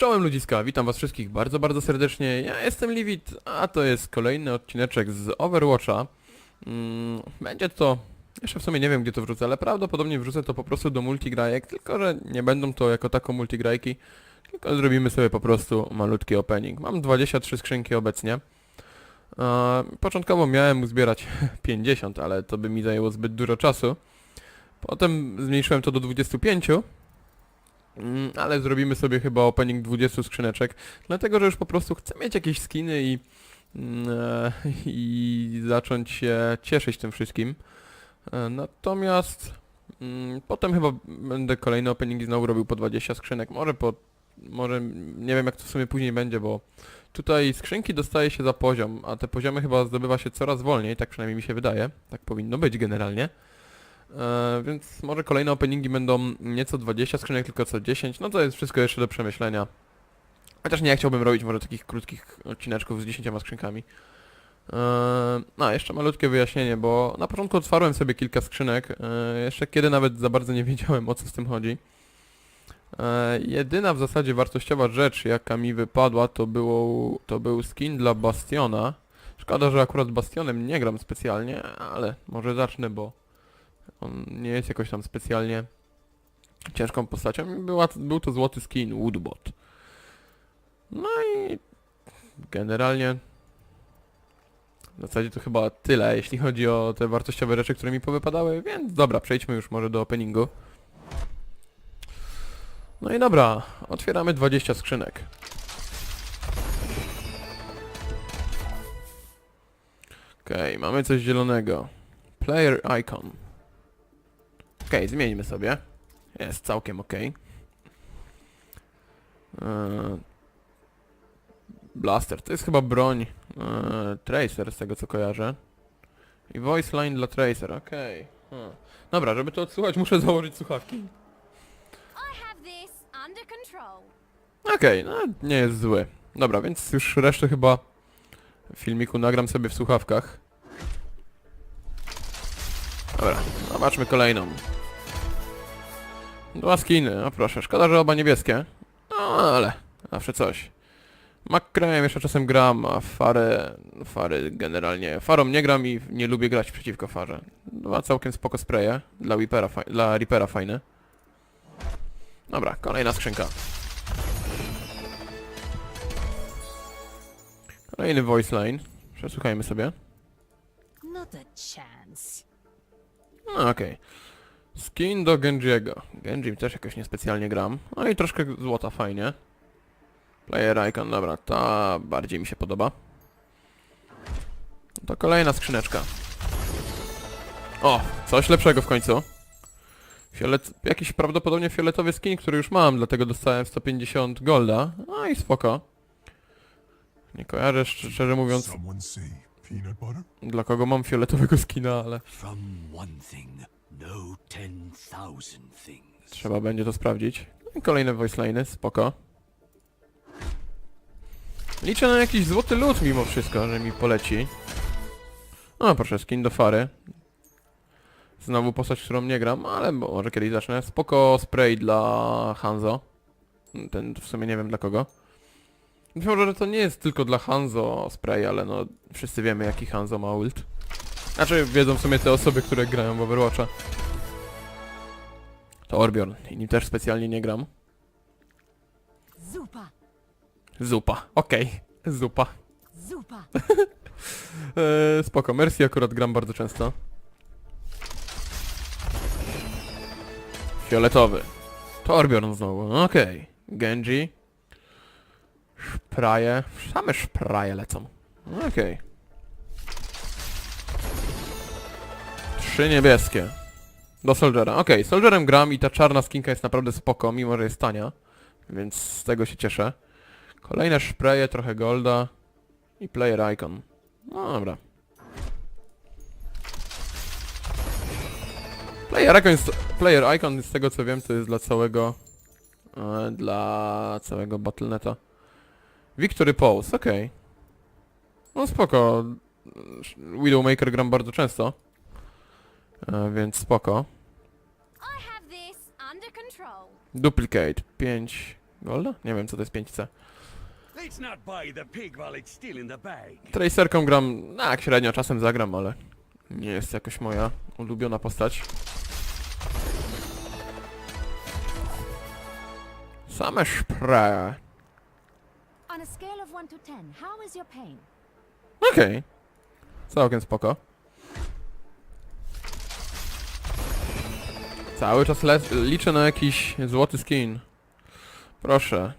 Czołem ludziska, witam was wszystkich bardzo, bardzo serdecznie. Ja jestem Livit, a to jest kolejny odcineczek z Overwatcha. Mm, Będzie to... Jeszcze w sumie nie wiem gdzie to wrzucę, ale prawdopodobnie wrzucę to po prostu do multigrajek, tylko że nie będą to jako tako multigrajki, tylko zrobimy sobie po prostu malutki opening. Mam 23 skrzynki obecnie. Początkowo miałem uzbierać 50, ale to by mi zajęło zbyt dużo czasu. Potem zmniejszyłem to do 25, Mm, ale zrobimy sobie chyba opening 20 skrzyneczek, dlatego że już po prostu chcę mieć jakieś skiny i, mm, e, i zacząć się cieszyć tym wszystkim. E, Natomiast mm, potem chyba będę kolejne openingi znowu robił po 20 skrzynek, może po, może nie wiem jak to w sumie później będzie, bo tutaj skrzynki dostaje się za poziom, a te poziomy chyba zdobywa się coraz wolniej, tak przynajmniej mi się wydaje, tak powinno być generalnie. E, więc może kolejne openingi będą nie co 20 skrzynek, tylko co 10. No to jest wszystko jeszcze do przemyślenia. Chociaż nie chciałbym robić może takich krótkich odcineczków z 10 skrzynkami. E, no, jeszcze malutkie wyjaśnienie, bo na początku otwarłem sobie kilka skrzynek, e, jeszcze kiedy nawet za bardzo nie wiedziałem o co z tym chodzi. Jedyna w zasadzie wartościowa rzecz jaka mi wypadła to, było, to był skin dla Bastiona. Szkoda, że akurat Bastionem nie gram specjalnie, ale może zacznę, bo on nie jest jakoś tam specjalnie ciężką postacią. Była, był to złoty skin, Woodbot. No i generalnie w zasadzie to chyba tyle, jeśli chodzi o te wartościowe rzeczy, które mi powypadały, więc dobra, przejdźmy już może do openingu. No i dobra, otwieramy 20 skrzynek. Okej, mamy coś zielonego. Player icon. Okej, zmieńmy sobie. Jest całkiem okej. Eee, Blaster, to jest chyba broń eee, Tracer z tego co kojarzę. I voice line dla Tracer, okej. Hmm. Dobra, żeby to odsłuchać muszę założyć słuchawki. Okej, no nie jest zły. Dobra, więc już resztę chyba filmiku nagram sobie w słuchawkach. Dobra, zobaczmy kolejną. Dwa skiny, o proszę, szkoda, że oba niebieskie. No ale, zawsze coś. McCrayem jeszcze czasem gram, a Farę, Fary generalnie, Farą nie gram i nie lubię grać przeciwko Farze. Dwa całkiem spoko spreje, dla Reapera, dla Reapera fajne. Dobra, kolejna skrzynka. Kolejny voice line. Przesłuchajmy sobie. Not a chance. No okej. Skin do Genjiego. Genji też jakoś niespecjalnie gram. No i troszkę złota, fajnie. Player icon, dobra, ta bardziej mi się podoba. To kolejna skrzyneczka. O, coś lepszego w końcu. Fiolet, jakiś prawdopodobnie fioletowy skin, który już mam, dlatego dostałem 150 golda. No i spoko. Nie kojarzę, szcz- szczerze mówiąc, dla kogo mam fioletowego skina, ale no trzeba będzie to sprawdzić. No kolejne voice spoko. Liczę na jakiś złoty lód mimo wszystko, że mi poleci. O, proszę, skin do fary. Znowu postać, którą nie gram, ale może kiedyś zacznę. Spoko spray dla Hanzo. Ten w sumie nie wiem dla kogo. Być może, że to nie jest tylko dla Hanzo spray, ale no wszyscy wiemy jaki Hanzo ma ult. Znaczy wiedzą w sumie te osoby, które grają w Overwatcha. To Orbion i nim też specjalnie nie gram. Zupa. Zupa, okej, zupa. Zupa. Eee, spoko, Mercy akurat gram bardzo często. Fioletowy. To Orbion znowu, okej. Genji. Szpraje. Same szpraje lecą. Okej. Trzy niebieskie. Do Soldiera. Okej, Soldierem gram i ta czarna skinka jest naprawdę spoko, mimo że jest tania. Więc z tego się cieszę. Kolejne szpreje, trochę golda. I player icon. No dobra. Player icon, jest, player icon z tego co wiem to jest dla całego e, dla całego Battle.neta. Victory Pose, okej. No spoko. Widowmaker gram bardzo często. E, więc spoko. Duplicate 5 Golda? Nie wiem co to jest 5C. Let's not buy the pig while it's still in the bag. Tracerką gram, no jak średnio czasem zagram, ale nie jest jakoś moja ulubiona postać. Same szpre. On a scale of 1 to 10, how is your pain? Okej. Całkiem spoko. Cały czas liczę na jakiś złoty skin. Proszę.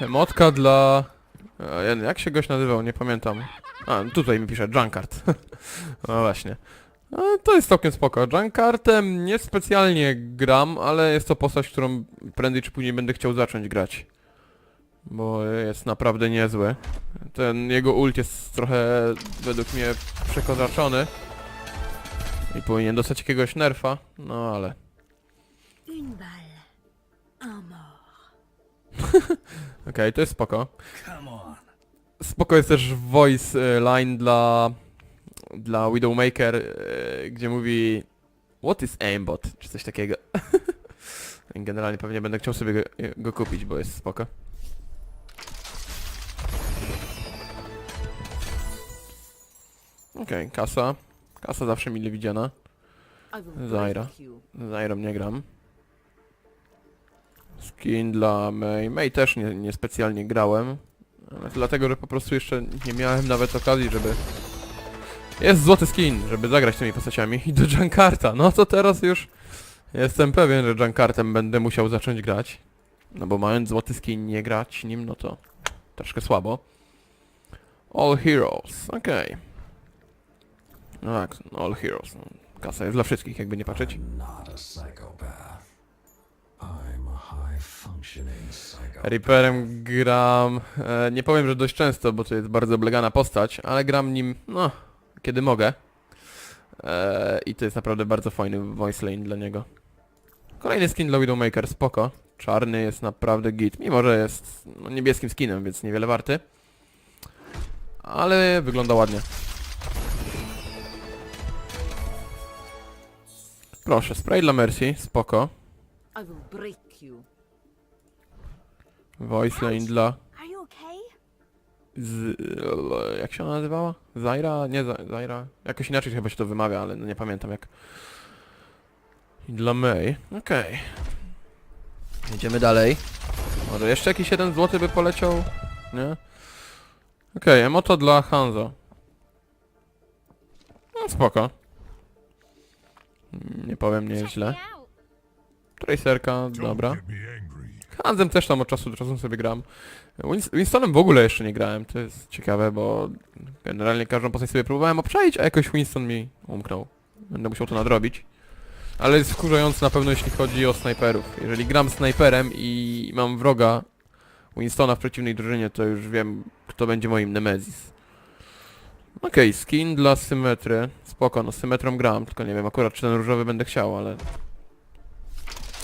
Emotka dla... E, Jak się goś nazywał? Nie pamiętam. A, tutaj mi pisze Junkart. no właśnie. E, To jest całkiem spoko. Junkartem nie specjalnie gram, ale jest to postać, którą prędzej czy później będę chciał zacząć grać. Bo jest naprawdę niezły. Ten jego ult jest trochę według mnie przekozaczony. I powinien dostać jakiegoś nerfa, no ale... Une balle. Un mort. Okej, to jest spoko. Come on. Spoko jest też voice e, line dla... dla Widowmaker, e, gdzie mówi... What is aimbot? Czy coś takiego. Generalnie pewnie będę chciał sobie go, go kupić, bo jest spoko. Okej, kasa. Kasa zawsze mile widziana. Zaira. break you. Z Iron nie gram. Skin dla May. May też nie, nie specjalnie grałem. Ale dlatego, że po prostu jeszcze nie miałem nawet okazji, żeby... Jest złoty skin, żeby zagrać tymi postaciami. I do Junkarta. No to teraz już jestem pewien, że Junkartem będę musiał zacząć grać. No bo mając złoty skin nie grać nim, no to troszkę słabo. All Heroes, okej. No tak, All Heroes. No, kasa jest dla wszystkich, jakby nie patrzeć. Reaperem gram, e, nie powiem, że dość często, bo to jest bardzo oblegana postać, ale gram nim, no, kiedy mogę. E, I to jest naprawdę bardzo fajny voice lane dla niego. Kolejny skin dla Widowmaker, spoko. Czarny jest naprawdę git, mimo że jest no, niebieskim skinem, więc niewiele warty. Ale wygląda ładnie. Proszę, spray dla Mercy, spoko. Voice lane dla... Okay? Z... Jak się ona nazywała? Zaira? Nie, Za- Zaira. Jakoś inaczej chyba się to wymawia, ale no nie pamiętam jak. I dla May. Okej. Jedziemy dalej. Może jeszcze jakiś jeden złoty by poleciał? Nie? Okej, emoto dla Hanzo. No spoko. Mm, Nie powiem, nie jest Check źle. me out. Tracerka, dobra. Hanzem też tam od czasu do czasu sobie gram. Wins- Winstonem w ogóle jeszcze nie grałem, to jest ciekawe, bo generalnie każdą postać sobie próbowałem obczaić, a jakoś Winston mi umknął. Będę musiał to nadrobić. Ale jest wkurzający na pewno jeśli chodzi o snajperów. Jeżeli gram snajperem i mam wroga Winstona w przeciwnej drużynie, to już wiem, kto będzie moim Nemesis. Okej, skin dla symetry. Spoko, no z symetrą gram, tylko nie wiem akurat czy ten różowy będę chciał, ale...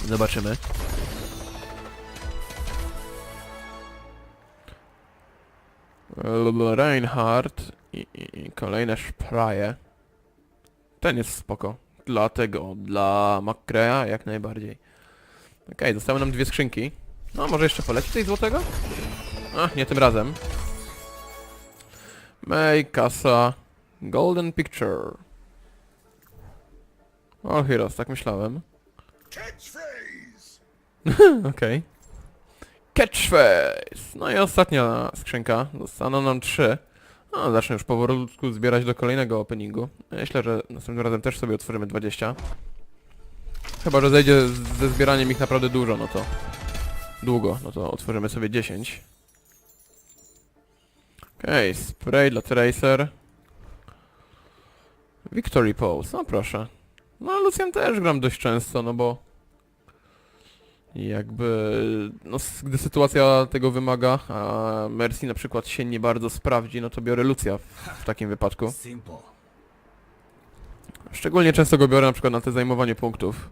Zobaczymy. Reinhardt i, i, i kolejne szpraje. Ten jest spoko. Dlatego, dla McCrea jak najbardziej. Okej, zostały nam dwie skrzynki. No, może jeszcze poleci coś złotego? A, nie tym razem. May, kasa, Golden Picture. All Heroes, tak myślałem. Catchphrase! Okej. Catchphrase! No i ostatnia skrzynka. Zostaną nam trzy. No, zacznę już powolutku zbierać do kolejnego openingu. Myślę, że następnym razem też sobie otworzymy 20. Chyba, że zejdzie ze zbieraniem ich naprawdę dużo, no to... Długo, no to otworzymy sobie 10. Okej, spray dla Tracer. Victory Pose, no proszę. No, Lucian też gram dość często, no bo... Jakby, no gdy sytuacja tego wymaga, a Mercy na przykład się nie bardzo sprawdzi, no to biorę Lucia w, w takim wypadku. Szczególnie często go biorę na przykład na te zajmowanie punktów,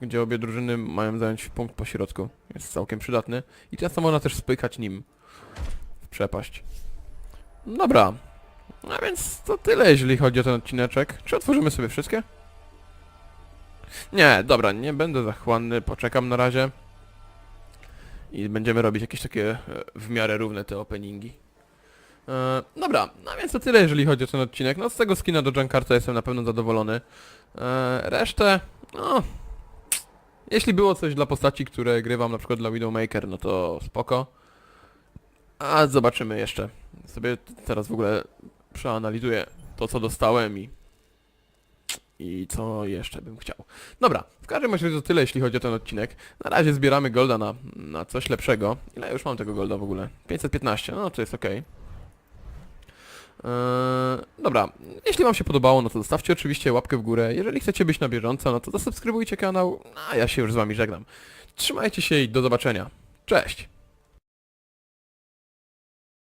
gdzie obie drużyny mają zająć punkt po środku. Jest całkiem przydatny i często można też spykać nim w przepaść. Dobra, a więc to tyle jeśli chodzi o ten odcineczek. Czy otworzymy sobie wszystkie? Nie, dobra, nie będę zachłanny, poczekam na razie. i będziemy robić jakieś takie e, w miarę równe te openingi. E, dobra, no więc to tyle jeżeli chodzi o ten odcinek. No z tego skina do Junkarta jestem na pewno zadowolony. E, resztę, no... Jeśli było coś dla postaci, które grywam na przykład dla Widowmaker, no to spoko. A zobaczymy jeszcze. Sobie teraz w ogóle przeanalizuję to, co dostałem i... I co jeszcze bym chciał. Dobra, w każdym razie to tyle, jeśli chodzi o ten odcinek. Na razie zbieramy golda na, na coś lepszego. Ile już mam tego golda w ogóle? 515, no to jest okej. Eee, dobra, jeśli wam się podobało, no to zostawcie oczywiście łapkę w górę. Jeżeli chcecie być na bieżąco, no to zasubskrybujcie kanał. A ja się już z wami żegnam. Trzymajcie się i do zobaczenia. Cześć!